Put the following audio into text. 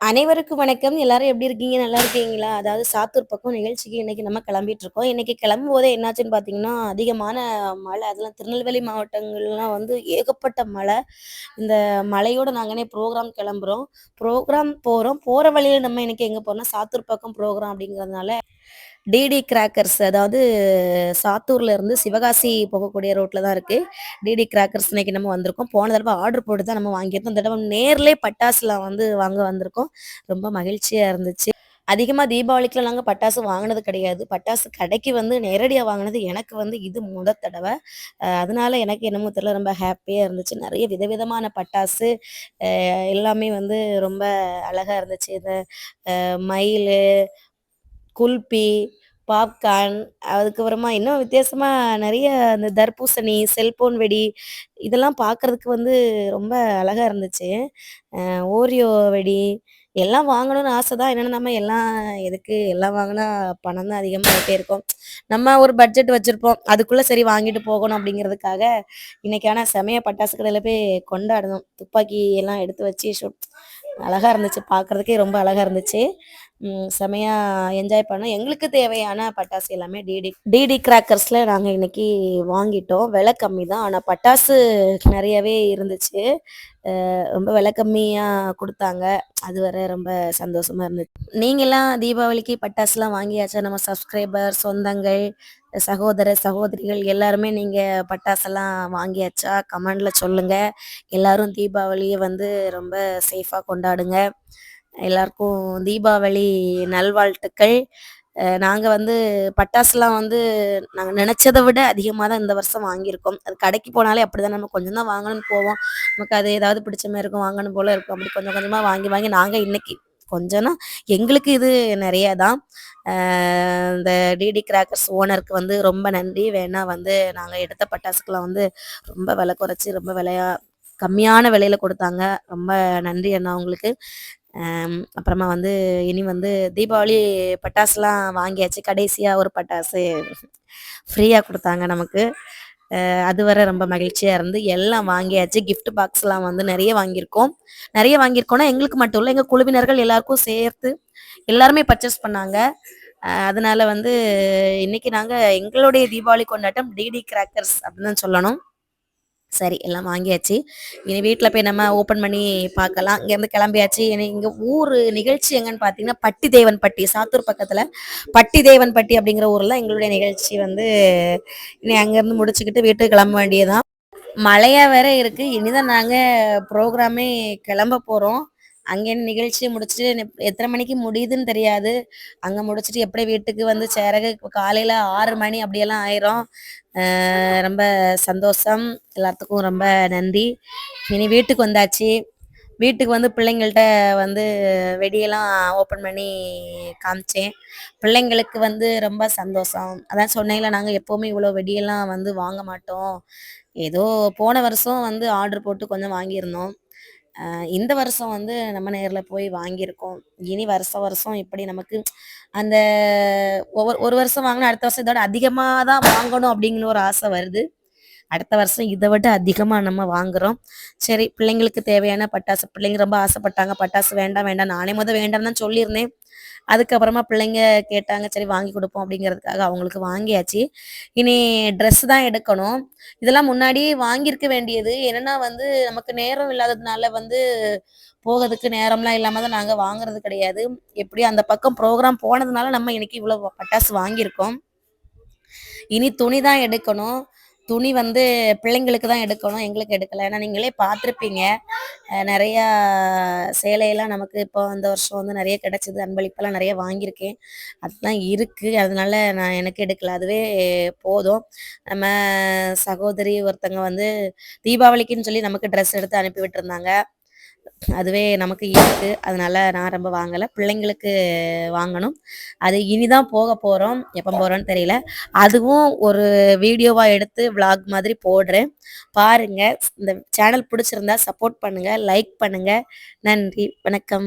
அனைவருக்கும் வணக்கம். எல்லாரும் எப்படி இருக்கீங்க? நல்லா இருக்கீங்களா? அதாவது சாத்தூர் பக்கம் நிகழ்ச்சிக்கு இன்னைக்கு நம்ம கிளம்பிட்டு இருக்கோம். இன்னைக்கு கிளம்பும் போதே என்னாச்சுன்னு பார்த்தீங்கன்னா அதிகமான மழை அதெல்லாம் திருநெல்வேலி மாவட்டங்கள்லாம் வந்து ஏகப்பட்ட மழை. இந்த மழையோட நாங்களே ப்ரோக்ராம் கிளம்புறோம். ப்ரோக்ராம் போகிறோம் போகிற வழியில் நம்ம இன்னைக்கு எங்கே போறோம்னா சாத்தூர் பக்கம் ப்ரோக்ராம் அப்படிங்கிறதுனால டிடி கிராக்கர்ஸ் அதாவது சாத்தூர்ல இருந்து சிவகாசி போகக்கூடிய ரோட்ல தான் இருக்கு. டிடி கிராக்கர்ஸ் இன்னைக்கு நம்ம வந்திருக்கோம். போன தடவை ஆர்டர் போட்டு தான் நம்ம வாங்கியிருந்தோம் இந்த தடவை நேர்லே பட்டாசுல வந்து வாங்க வந்திருக்கோம். ரொம்ப மகிழ்ச்சியா இருந்துச்சு. அதிகமாக தீபாவளிக்குலாம் நாங்கள் பட்டாசு வாங்கினது கிடையாது. பட்டாசு கடைக்கு வந்து நேரடியாக வாங்கினது எனக்கு வந்து இது முத தடவை. அதனால எனக்கு என்னமோ தெரியல ரொம்ப ஹாப்பியாக இருந்துச்சு. நிறைய விதவிதமான பட்டாசு எல்லாமே வந்து ரொம்ப அழகா இருந்துச்சு. இந்த மயில் குல்பி பாப்கார்ன் அதுக்கப்புறமா இன்னும் வித்தியாசமாக நிறைய இந்த தர்பூசணி செல்போன் வெடி இதெல்லாம் பார்க்கறதுக்கு வந்து ரொம்ப அழகா இருந்துச்சு. ஓரியோ வெடி எல்லாம் வாங்கணும்னு ஆசை தான். என்னென்னா நம்ம எல்லாம் எதுக்கு எல்லாம் வாங்கினா பணம் தான் அதிகமாகிட்டே இருக்கும். நம்ம ஒரு பட்ஜெட் வச்சுருப்போம். அதுக்குள்ளே சரி வாங்கிட்டு போகணும் அப்படிங்கிறதுக்காக இன்றைக்கான செமைய பட்டாசு கடையில் போய் கொண்டாடணும். துப்பாக்கி எல்லாம் எடுத்து வச்சு ஷூட் அழகா இருந்துச்சு பார்க்குறதுக்கே ரொம்ப அழகா இருந்துச்சு. ம், செமையா என்ஜாய் பண்ணோம். எங்களுக்கு தேவையான பட்டாசு எல்லாமே டிடி டிடி கிராக்கர்ஸ்ல நாங்கள் இன்னைக்கு வாங்கிட்டோம். விலை கம்மி தான். ஆனால் பட்டாசு நிறையவே இருந்துச்சு. ரொம்ப விலை கம்மியாக கொடுத்தாங்க. அது வர ரொம்ப சந்தோஷமா இருந்துச்சு. நீங்களாம் தீபாவளிக்கு பட்டாசுலாம் வாங்கியாச்சா? நம்ம சப்ஸ்கிரைபர் சொந்தங்கள் சகோதர சகோதரிகள் எல்லாருமே நீங்க பட்டாசெல்லாம் வாங்கியாச்சா? கமெண்ட்ல சொல்லுங்க. எல்லாரும் தீபாவளியை வந்து ரொம்ப சேஃபா கொண்டாடுங்க. எல்லாருக்கும் தீபாவளி நல்வாழ்த்துக்கள். நாங்கள் நாங்க வந்து பட்டாசுலாம் வந்து நாங்க நினைச்சதை விட அதிகமாக தான் இந்த வருஷம் வாங்கியிருக்கோம். அது கடைக்கு போனாலே அப்படிதான். நம்ம கொஞ்சம் தான் வாங்கணும்னு போவோம். நமக்கு அது ஏதாவது பிடிச்ச மாதிரி இருக்கும். வாங்கணும் போல இருக்கும். அப்படி கொஞ்சம் கொஞ்சமா வாங்கி வாங்கி நாங்க இன்னைக்கு கொஞ்சம்னா எங்களுக்கு இது நிறைய தான் இந்த டிடி கிராக்கர்ஸ் ஓனருக்கு வந்து ரொம்ப நன்றி. வேணா வந்து நாங்கள் எடுத்த பட்டாசுக்கெல்லாம் வந்து ரொம்ப விலை குறைச்சி ரொம்ப விலையா கம்மியான விலையில கொடுத்தாங்க. ரொம்ப நன்றி அண்ணா உங்களுக்கு. அப்புறமா வந்து இனி வந்து தீபாவளி பட்டாசுலாம் வாங்கியாச்சு. கடைசியாக ஒரு பட்டாசு ஃப்ரீயாக கொடுத்தாங்க நமக்கு. அது வரை ரொம்ப மகிழ்ச்சியா இருந்து எல்லாம் வாங்கியாச்சு. gift பாக்ஸ்லாம் வந்து நிறைய வாங்கியிருக்கோம். நிறைய வாங்கியிருக்கோம்னா எங்களுக்கு மட்டும் இல்லை எங்க குழுவினர்கள் எல்லாருக்கும் சேர்த்து எல்லாருமே பர்ச்சேஸ் பண்ணாங்க. அதனால வந்து இன்னைக்கு நாங்க எங்களுடைய தீபாவளி கொண்டாட்டம் டிடி கிராக்கர்ஸ் அப்படின்னு தான் சொல்லணும். சரி எல்லாம் வாங்கியாச்சு. இனி வீட்டில் போய் நம்ம ஓப்பன் பண்ணி பார்க்கலாம். இங்கேருந்து கிளம்பியாச்சு. இனி இங்கே ஊர் நிகழ்ச்சி எங்கன்னு பார்த்தீங்கன்னா பட்டி தேவன்பட்டி சாத்தூர் பக்கத்தில் பட்டி தேவன்பட்டி அப்படிங்கிற ஊரில் எங்களுடைய நிகழ்ச்சி வந்து இனி அங்கேருந்து முடிச்சுக்கிட்டு வீட்டுக்கு கிளம்ப வேண்டியதுதான். மழையாக வேற இருக்குது இனிதான் நாங்கள் ப்ரோக்ராமே கிளம்ப போகிறோம் அங்கே நிகழ்ச்சி முடிச்சுட்டு எத்தனை மணிக்கு முடியுதுன்னு தெரியாது. அங்கே முடிச்சுட்டு எப்படி வீட்டுக்கு வந்து சேரக காலையில் ஆறு மணி அப்படியெல்லாம் ஆயிரும். ரொம்ப சந்தோஷம். எல்லாத்துக்கும் ரொம்ப நன்றி. இனி வீட்டுக்கு வந்தாச்சு. வீட்டுக்கு வந்து பிள்ளைங்கள்ட்ட வந்து வெடியெல்லாம் ஓப்பன் பண்ணி காமிச்சேன். பிள்ளைங்களுக்கு வந்து ரொம்ப சந்தோஷம். அதான் சொன்னேன்ல நாங்கள் எப்போவுமே இவ்வளோ வெடியெல்லாம் வந்து வாங்க மாட்டோம். ஏதோ போன வருஷம் வந்து ஆர்டர் போட்டு கொஞ்சம் வாங்கியிருந்தோம். இந்த வருஷம் வந்து நம்ம நேரில் போய் வாங்கியிருக்கோம். இனி வருஷம் வருஷம் இப்படி நமக்கு அந்த ஒவ்வொரு ஒரு வருஷம் வாங்கினா அடுத்த வருஷம் இதோட அதிகமாக தான் வாங்கணும் அப்படிங்கிற ஒரு ஆசை வருது. அடுத்த வருஷம் இதை விட அதிகமாக நம்ம வாங்குறோம். சரி பிள்ளைங்களுக்கு தேவையான பட்டாசு பிள்ளைங்க ரொம்ப ஆசைப்பட்டாங்க. பட்டாசு வேண்டாம் வேண்டாம். நானே முத வேண்டாம் தான் சொல்லியிருந்தேன். அதுக்கப்புறமா பிள்ளைங்க கேட்டாங்க சரி வாங்கி கொடுப்போம் அப்படிங்கிறதுக்காக அவங்களுக்கு வாங்கியாச்சு. இனி ட்ரெஸ் தான் எடுக்கணும். இதெல்லாம் முன்னாடி வாங்கியிருக்க வேண்டியது. என்னன்னா வந்து நமக்கு நேரம் இல்லாததுனால வந்து போகிறதுக்கு நேரம்லாம் இல்லாமல் தான் நாங்கள் வாங்குறது கிடையாது. எப்படி அந்த பக்கம் ப்ரோக்ராம் போனதுனால நம்ம இன்னைக்கு இவ்வளோ பட்டாசு வாங்கியிருக்கோம். இனி துணி தான் எடுக்கணும். துணி வந்து பிள்ளைங்களுக்கு தான் எடுக்கணும் எங்களுக்கு எடுக்கல. ஏன்னா நீங்களே பார்த்துருப்பீங்க. நிறையா சேலையெல்லாம் நமக்கு இப்போ இந்த வருஷம் வந்து நிறைய கிடச்சிது. அன்பளிப்பெல்லாம் நிறைய வாங்கியிருக்கேன். அதெல்லாம் இருக்கு. அதனால நான் எனக்கு எடுக்கல. அதுவே போதும். நம்ம சகோதரி ஒருத்தங்க வந்து தீபாவளிக்குன்னு சொல்லி நமக்கு ட்ரெஸ் எடுத்து அனுப்பி விட்டுருந்தாங்க. அதுவே நமக்கு இருக்கு. அதனால நான் ரொம்ப வாங்கலை. பிள்ளைங்களுக்கு வாங்கணும். அது இனிதான் போக போகிறோம் எப்போ போகிறோன்னு தெரியல. அதுவும் ஒரு வீடியோவா எடுத்து விளாக் மாதிரி போடுறேன். பாருங்க. இந்த சேனல் பிடிச்சிருந்தா சப்போர்ட் பண்ணுங்க. லைக் பண்ணுங்க. நன்றி. வணக்கம்.